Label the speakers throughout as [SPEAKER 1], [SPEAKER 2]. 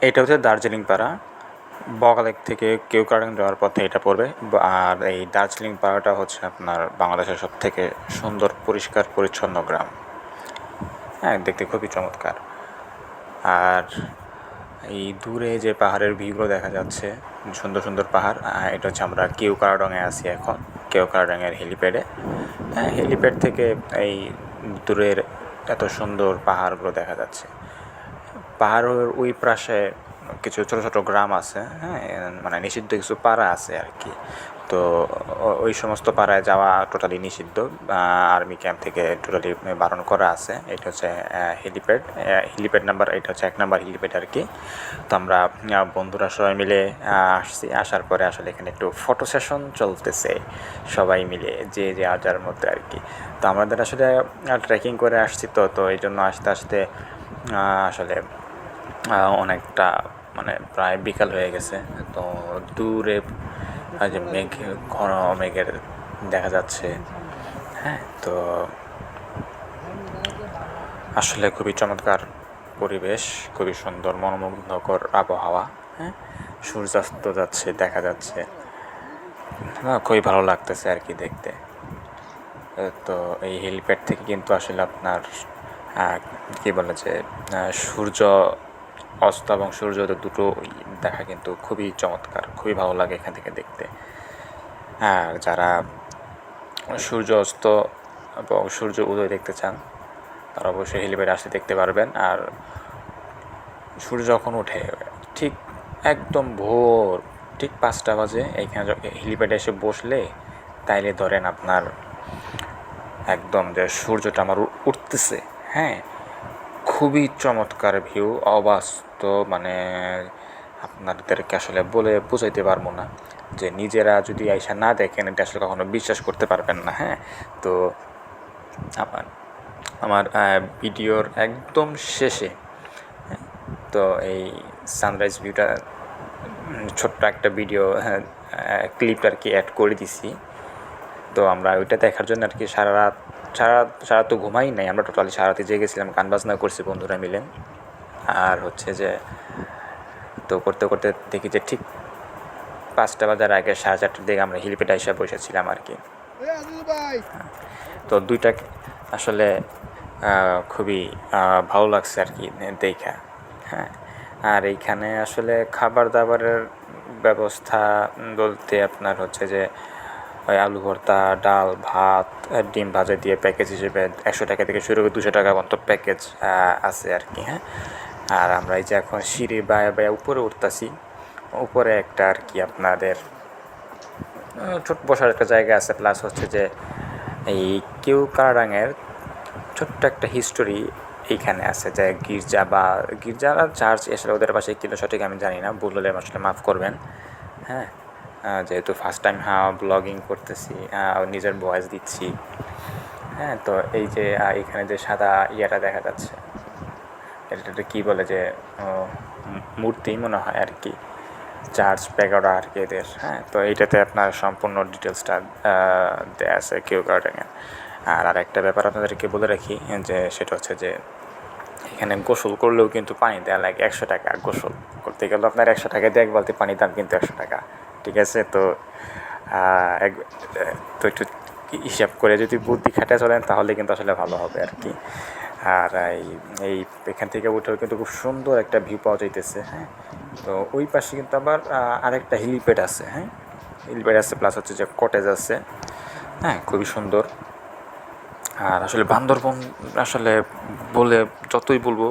[SPEAKER 1] এটা হচ্ছে দার্জিলিং পাড়া বগালেক থেকে কেওক্রাডাং যাওয়ার পথে এটা পড়বে। আর এই দার্জিলিং পাড়াটা হচ্ছে আপনার বাংলাদেশের সব থেকে সুন্দর, পরিষ্কার, পরিচ্ছন্ন গ্রাম। হ্যাঁ দেখতে খুবই চমৎকার। আর এই দূরে যে পাহাড়ের ভিউগুলো দেখা যাচ্ছে, সুন্দর সুন্দর পাহাড় এটা হচ্ছে আমরা কেউ কেওকারাডংয়ে আছি এখন কেওকারাডংয়ের হেলিপ্যাডে হ্যাঁ হেলিপ্যাড থেকে এই দূরের এত সুন্দর পাহাড়গুলো দেখা যাচ্ছে। পাহাড়ের ওই পাশে কিছু ছোটো ছোটো গ্রাম আছে হ্যাঁ মানে নিষিদ্ধ কিছু পাড়া আছে আর কি। তো ওই সমস্ত পাড়ায় যাওয়া টোটালি নিষিদ্ধ। আর্মি ক্যাম্প থেকে টোটালি বারণ করা আছে। এটা হচ্ছে হেলিপ্যাড হেলিপ্যাড নাম্বার এটা হচ্ছে এক নাম্বার হেলিপ্যাড আর কি। তো আমরা বন্ধুরা সবাই মিলে আসছি। আসার পরে আসলে এখানে একটু ফটো সেশন চলতেছে সবাই মিলে, যে যে যার মধ্যে আর কি। তো আমাদের আসলে ট্রেকিং করে আসছি তো তো এই জন্য আসতে আসতে আসলে অনেকটা মানে প্রায় বিকাল হয়ে গেছে। তো দূরে যে মেঘ, ঘন মেঘের দেখা যাচ্ছে। হ্যাঁ তো আসলে খুবই চমৎকার পরিবেশ, খুবই সুন্দর, মনোমুগ্ধকর আবহাওয়া। হ্যাঁ সূর্যাস্ত যাচ্ছে, দেখা যাচ্ছে। হ্যাঁ খুবই ভালো লাগতেছে আর কি দেখতে। তো এই হেলিপ্যাড থেকে কিন্তু আসলে আপনার কী বলে যে সূর্য অস্ত এবং সূর্যোদয় দুটো দেখা কিন্তু খুবই চমৎকার, খুবই ভালো লাগে এখান থেকে দেখতে। আর যারা সূর্য অস্ত এবং সূর্য উদয় দেখতে চান, তারা অবশ্যই হেলিপ্যাডে আসতে দেখতে পারবেন। আর সূর্য যখন ওঠে, ঠিক একদম ভোর, ঠিক পাঁচটা বাজে এইখানে হেলিপ্যাডে এসে বসলে তাইলে ধরেন আপনার একদম যে সূর্যটা আমার উঠতেছে হ্যাঁ? খুবই চমৎকার ভিউ অবাস্তব মানে আপনাদেরকে আসলে বলে বোঝাইতে পারব না যে নিজেরা যদি আইসা না দেখেন এটা আসলে কখনো বিশ্বাস করতে পারবেন না হ্যাঁ? তো আমার আমার ভিডিওর একদম শেষে হ্যাঁ, তো এই সানরাইজ ভিউটা ছোট্ট একটা ভিডিও ক্লিপ আর কি অ্যাড করে দিছি। তো আমরা ওইটা দেখার জন্য আর কি সারা রাত সারা সারা তো ঘুমাই নাই আমরা টোটালি সারাতে রাতে জেগেছিলাম গান বাজনা করছি বন্ধুরা মিলে। আর হচ্ছে যে তো করতে করতে দেখি যে ঠিক পাঁচটা বাজার আগে সাড়ে চারটার দিকে আমরা হিলিপেটা এসে বসেছিলাম আর কি। তো দুইটা আসলে খুবই ভালো লাগছে আর কি দেখা। হ্যাঁ আর এইখানে আসলে খাবার দাবারের ব্যবস্থা বলতে আপনার হচ্ছে যে আলু ভর্তা, ডাল, ভাত ডিম ভাজা দিয়ে প্যাকেজ হিসেবে একশো টাকা থেকে শুরু করে দুশো টাকা পর্যন্ত প্যাকেজ আছে আর কি হ্যাঁ? আর আমরা এই যে এখন সিঁড়ি বায়া বায়া উপরে উঠতাছি, উপরে একটা আর কি আপনাদের ছোট বসার একটা জায়গা আছে প্লাস হচ্ছে যে এই কেউ কারাঙের ছোট্ট একটা হিস্টোরি এইখানে আছে যে গির্জা বা গির্জা চার্চ আসলে ওদের পাশে কিন্তু সঠিক আমি জানি না, ভুল হলে আসলে মাফ করবেন হ্যাঁ? যেহেতু ফার্স্ট টাইম হ্যাঁ ব্লগিং করতেছি নিজের ভয়েস দিচ্ছি। হ্যাঁ তো এই যে এখানে যে সাদা ইয়েটা দেখা যাচ্ছে, এটা কী বলে যে মূর্তি মনে হয় আর কি চার্চ প্যাগোডা আর কি এদের হ্যাঁ তো এইটাতে আপনার সম্পূর্ণ ডিটেলসটা দেওয়া আছে কেউ গার্ডেনে আর আরেকটা ব্যাপার আপনাদেরকে বলে রাখি, যে সেটা হচ্ছে যে, এখানে গোসল করলেও কিন্তু পানি দেওয়া লাগে একশো টাকা, গোসল করতে গেলে আপনার একশো টাকা দিয়ে এক বালতি পানির দাম কিন্তু একশো টাকা। ঠিক আছে? তো এক, তো একটু হিসাব করে যদি বুদ্ধি খাটিয়ে চলেন, তাহলে কিন্তু আসলে ভালো হবে আর কি আর এই এখান থেকে উঠেও কিন্তু খুব সুন্দর একটা ভিউ পাওয়া যাইতেছে হ্যাঁ? তো ওই পাশে কিন্তু আবার আরেকটা হিলিপ্যাড আছে হ্যাঁ? হিলিপ্যাড আছে প্লাস হচ্ছে যে কটেজ আছে হ্যাঁ? খুবই সুন্দর। আর আসলে বান্দরবন আসলে বলে যতই বলব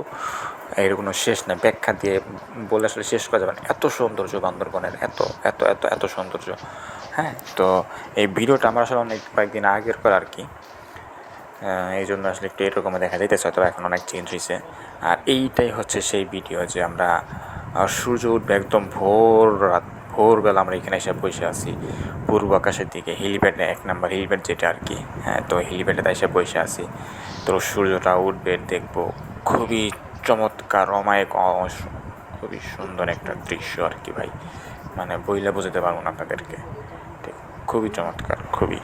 [SPEAKER 1] এর কোনো শেষ নেই ব্যাখ্যা দিয়ে বলে আসলে শেষ করা যাবে না। এত সৌন্দর্য বান্দরবনের, এত এত এত এত সৌন্দর্য। হ্যাঁ তো এই ভিডিওটা আমার আসলে অনেক, কয়েকদিন আগের করা আর কি। এই জন্য আসলে একটু এরকম দেখা যাইতেছে হয়তো এখন অনেক চেঞ্জ হয়েছে আর এইটাই হচ্ছে সেই ভিডিও যে আমরা সূর্য উঠবে একদম ভোর রাত, ভোরবেলা আমরা এখানে এসে বসে আছি। পূর্ব আকাশের দিকে হেলিপ্যাডে এক নাম্বার হেলিপ্যাড যেটা আর কি। হ্যাঁ তো হেলিপ্যাডে এসে বসে আছি। তো সূর্যটা উঠবে, দেখব, খুবই চমৎকার, অমায়িক খুবই সুন্দর একটা দৃশ্য আর কি ভাই। মানে বইলে বোঝাতে পারব না আপনাদেরকে। খুবই চমৎকার, খুবই।